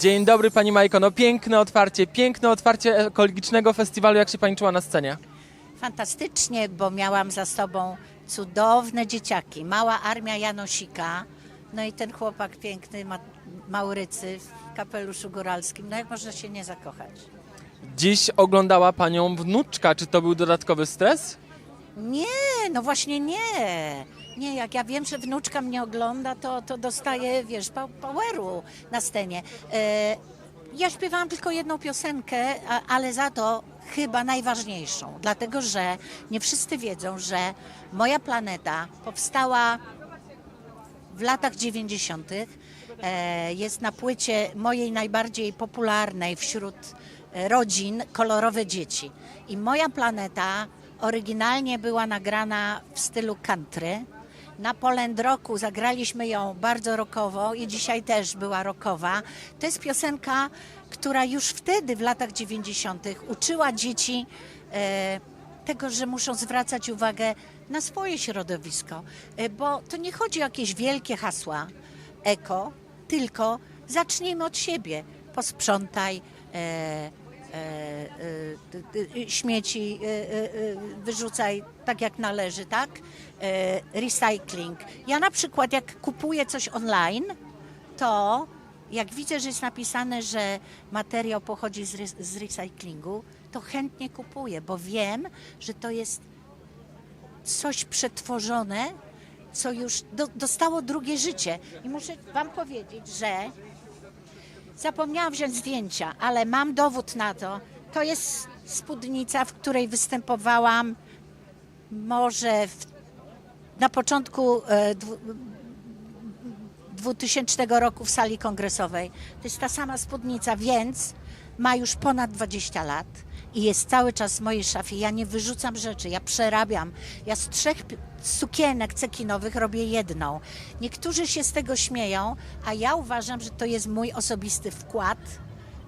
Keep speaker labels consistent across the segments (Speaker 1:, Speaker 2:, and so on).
Speaker 1: Dzień dobry Pani Majko, no piękne otwarcie, piękne otwarcie ekologicznego festiwalu, jak się Pani czuła na scenie?
Speaker 2: Fantastycznie, bo miałam za sobą cudowne dzieciaki. Mała armia Janosika, no i ten chłopak piękny, ma, Maurycy w kapeluszu góralskim. No jak można się nie zakochać?
Speaker 1: Dziś oglądała Panią wnuczka, czy to był dodatkowy stres?
Speaker 2: Nie, no właśnie nie. Nie, jak ja wiem, że wnuczka mnie ogląda, to, to dostaję, wiesz, poweru na scenie. E, ja śpiewałam tylko jedną piosenkę, ale za to chyba najważniejszą, dlatego że nie wszyscy wiedzą, że moja planeta powstała w latach 90. E, jest na płycie mojej najbardziej popularnej wśród e, rodzin kolorowe dzieci. I moja planeta oryginalnie była nagrana w stylu country. Na Poland Rocku zagraliśmy ją bardzo rockowo i dzisiaj też była rockowa. To jest piosenka, która już wtedy w latach 90. uczyła dzieci e, tego, że muszą zwracać uwagę na swoje środowisko, E, bo to nie chodzi o jakieś wielkie hasła eko, tylko zacznijmy od siebie. Posprzątaj, e, śmieci e, e, e, wyrzucaj tak jak należy, tak? Recycling. Ja na przykład jak kupuję coś online, to jak widzę, że jest napisane, że materiał pochodzi z recyklingu, to chętnie kupuję, bo wiem, że to jest coś przetworzone, co już do, dostało drugie życie. I muszę Wam powiedzieć, że zapomniałam wziąć zdjęcia, ale mam dowód na to. To jest spódnica, w której występowałam może w, na początku e, dwu, 2000 roku w sali kongresowej. To jest ta sama spódnica, więc ma już ponad 20 lat i jest cały czas w mojej szafie. Ja nie wyrzucam rzeczy, ja przerabiam. Ja z trzech sukienek cekinowych robię jedną. Niektórzy się z tego śmieją, a ja uważam, że to jest mój osobisty wkład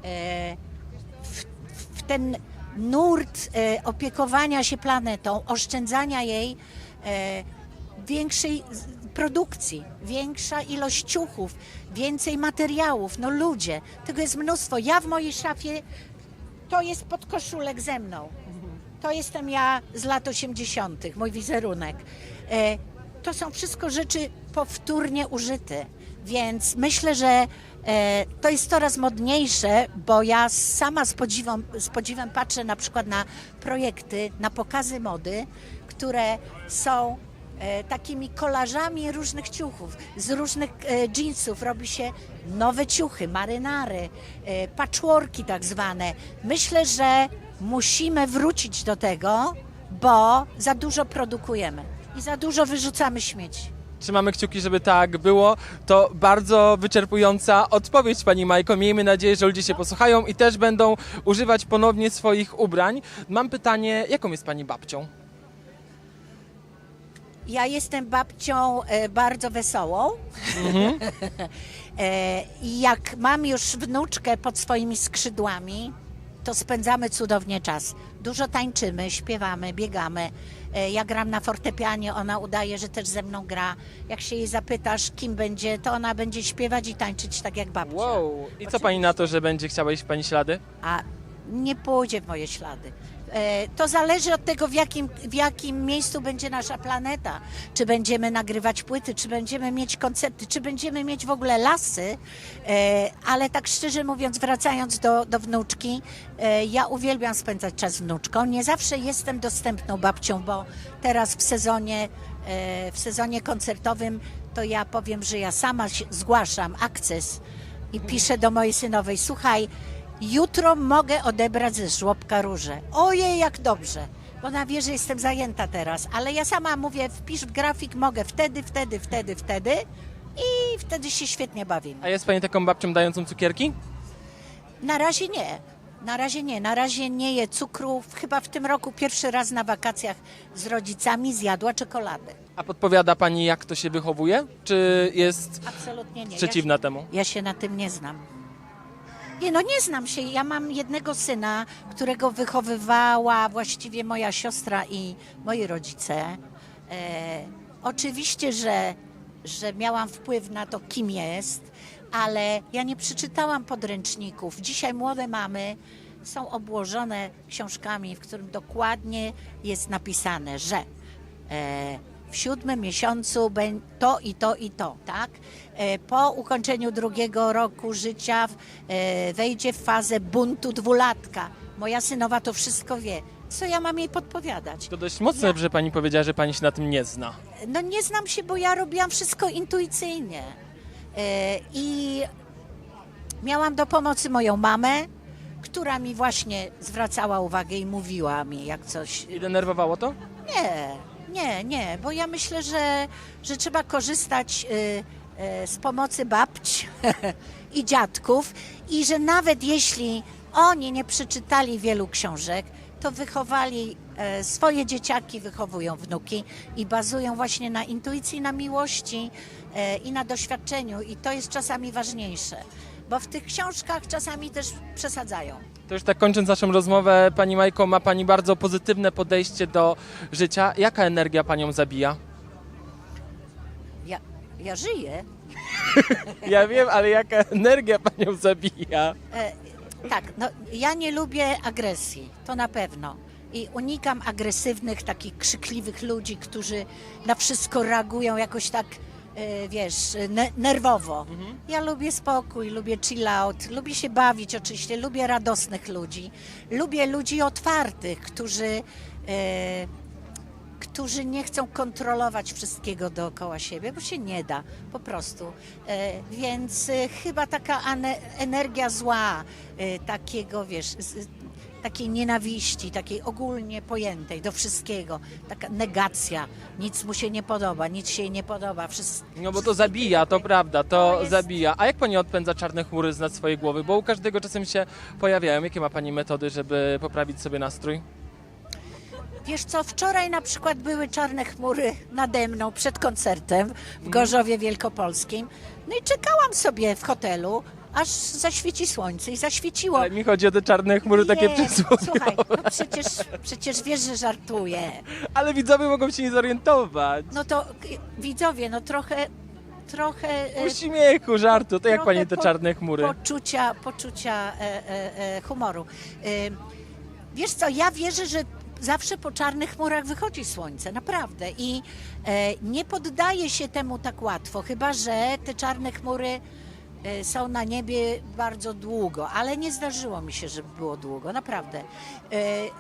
Speaker 2: e, w, w ten nurt e, opiekowania się planetą, oszczędzania jej e, większej produkcji, większa ilość ciuchów, więcej materiałów. No ludzie, tego jest mnóstwo. Ja w mojej szafie, to jest podkoszulek ze mną. To jestem ja z lat 80., mój wizerunek. E, to są wszystko rzeczy powtórnie użyte, więc myślę, że e, to jest coraz modniejsze, bo ja sama z podziwem, z podziwem patrzę na przykład na projekty, na pokazy mody, które są takimi kolażami różnych ciuchów, z różnych e, jeansów robi się nowe ciuchy, marynary, e, patchworki tak zwane. Myślę, że musimy wrócić do tego, bo za dużo produkujemy i za dużo wyrzucamy śmieci.
Speaker 1: Trzymamy kciuki, żeby tak było. To bardzo wyczerpująca odpowiedź Pani Majko. Miejmy nadzieję, że ludzie się posłuchają i też będą używać ponownie swoich ubrań. Mam pytanie, jaką jest Pani babcią?
Speaker 2: Ja jestem babcią e, bardzo wesołą. e, I jak mam już wnuczkę pod swoimi skrzydłami, to spędzamy cudownie czas. Dużo tańczymy, śpiewamy, biegamy. E, ja gram na fortepianie, ona udaje, że też ze mną gra. Jak się jej zapytasz, kim będzie, to ona będzie śpiewać i tańczyć tak jak babcia.
Speaker 1: Wow! I co Pani na to, że będzie chciała iść w Pani ślady?
Speaker 2: a nie pójdzie w moje ślady. E, To zależy od tego, w jakim, w jakim miejscu będzie nasza planeta. Czy będziemy nagrywać płyty, czy będziemy mieć koncerty, czy będziemy mieć w ogóle lasy. E, Ale tak szczerze mówiąc, wracając do, do wnuczki, e, ja uwielbiam spędzać czas z wnuczką. Nie zawsze jestem dostępną babcią, bo teraz w sezonie, w sezonie koncertowym to ja powiem, że ja sama zgłaszam akces i piszę do mojej synowej, słuchaj, jutro mogę odebrać ze żłobka róże. Ojej, jak dobrze. Bo ona wie, że jestem zajęta teraz, ale ja sama mówię, wpisz w grafik, mogę wtedy, wtedy, wtedy, wtedy i wtedy się świetnie bawimy.
Speaker 1: A jest Pani taką babcią dającą cukierki?
Speaker 2: Na razie nie. Na razie nie. Na razie nie je cukru. Chyba w tym roku pierwszy raz na wakacjach z rodzicami zjadła czekoladę.
Speaker 1: A podpowiada Pani, jak to się wychowuje? Czy jest
Speaker 2: Absolutnie nie.
Speaker 1: przeciwna
Speaker 2: ja się,
Speaker 1: temu?
Speaker 2: Ja się na tym nie znam. Nie, no nie znam się. Ja mam jednego syna, którego wychowywała właściwie moja siostra i moi rodzice. E, oczywiście, że że miałam wpływ na to, kim jest, ale ja nie przeczytałam podręczników. Dzisiaj młode mamy są obłożone książkami, w którym dokładnie jest napisane, że e, w siódmym miesiącu to i to i to, tak? E, po ukończeniu drugiego roku życia e, wejdzie w fazę buntu dwulatka. Moja synowa to wszystko wie. Co ja mam jej podpowiadać?
Speaker 1: To dość mocne, że pani powiedziała, że pani się na tym nie zna.
Speaker 2: No nie znam się, bo ja robiłam wszystko intuicyjnie. E, I miałam do pomocy moją mamę, która mi właśnie zwracała uwagę i mówiła mi, jak coś.
Speaker 1: I denerwowało to?
Speaker 2: Nie, nie, nie, bo ja myślę, że, że trzeba korzystać y, y, z pomocy babć i dziadków i że nawet jeśli oni nie przeczytali wielu książek, to wychowali e, swoje dzieciaki, wychowują wnuki i bazują właśnie na intuicji, na miłości i na doświadczeniu i to jest czasami ważniejsze, bo w tych książkach czasami też przesadzają.
Speaker 1: To już tak kończąc naszą rozmowę, pani Majko, ma pani bardzo pozytywne podejście do życia. Jaka energia panią zabija?
Speaker 2: Ja, ja żyję,
Speaker 1: Ja wiem, ale jaka energia panią zabija?
Speaker 2: E, tak, no, ja nie lubię agresji, to na pewno. I unikam agresywnych, takich krzykliwych ludzi, którzy na wszystko reagują jakoś tak, e, wiesz, ne- nerwowo. Ja lubię spokój, lubię chill out, lubię się bawić oczywiście, lubię radosnych ludzi. Lubię ludzi otwartych, którzy, e, którzy nie chcą kontrolować wszystkiego dookoła siebie, bo się nie da, po prostu. Więc chyba taka ane- energia zła, takiego, wiesz, z, takiej nienawiści, takiej ogólnie pojętej do wszystkiego, taka negacja, nic mu się nie podoba, nic się jej nie podoba, wszystko.
Speaker 1: No bo to zabija, to prawda, to
Speaker 2: To jest-
Speaker 1: zabija. A jak pani odpędza czarne chmury z nad swojej głowy? Bo u każdego czasem się pojawiają. Jakie ma pani metody, żeby poprawić sobie nastrój?
Speaker 2: Wiesz co, wczoraj na przykład były czarne chmury nade mną przed koncertem w Gorzowie Wielkopolskim. No i czekałam sobie w hotelu, aż zaświeci słońce i zaświeciło.
Speaker 1: Ale mi chodzi o te czarne chmury takie
Speaker 2: Nie,
Speaker 1: przysłowiowe.
Speaker 2: Słuchaj, no przecież, przecież wiesz, że żartuję.
Speaker 1: Ale widzowie mogą się nie zorientować.
Speaker 2: No to k- widzowie, no trochę, trochę e,
Speaker 1: Uśmiechu, żartu, to jak
Speaker 2: trochę
Speaker 1: pani te
Speaker 2: po-
Speaker 1: czarne chmury?
Speaker 2: Poczucia, poczucia e, e, e, humoru. Wiesz co, ja wierzę, że zawsze po czarnych chmurach wychodzi słońce, naprawdę. I e, nie poddaję się temu tak łatwo, chyba że te czarne chmury e, są na niebie bardzo długo, ale nie zdarzyło mi się, żeby było długo, naprawdę. E,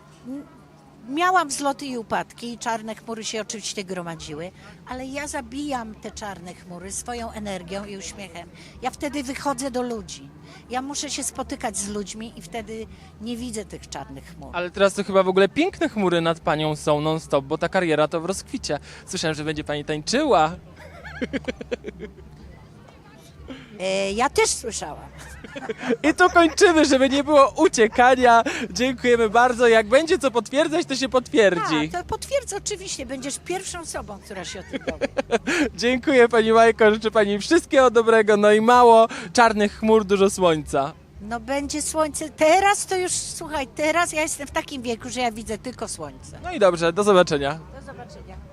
Speaker 2: Miałam wzloty i upadki, czarne chmury się oczywiście gromadziły, ale ja zabijam te czarne chmury swoją energią i uśmiechem. Ja wtedy wychodzę do ludzi. Ja muszę się spotykać z ludźmi i wtedy nie widzę tych czarnych chmur.
Speaker 1: Ale teraz to chyba w ogóle piękne chmury nad panią są non-stop, bo ta kariera to w rozkwicie. Słyszałem, że będzie pani tańczyła.
Speaker 2: E, ja też słyszałam.
Speaker 1: I tu kończymy, żeby nie było uciekania. Dziękujemy bardzo. Jak będzie co potwierdzać, to się potwierdzi.
Speaker 2: A, to potwierdzę oczywiście, będziesz pierwszą osobą, która się o tym dowie.
Speaker 1: Dziękuję pani Majko, życzę pani wszystkiego dobrego, no i mało czarnych chmur, dużo słońca.
Speaker 2: No będzie słońce. Teraz to już, słuchaj, teraz ja jestem w takim wieku, że ja widzę tylko słońce.
Speaker 1: No i dobrze, do zobaczenia.
Speaker 2: Do zobaczenia.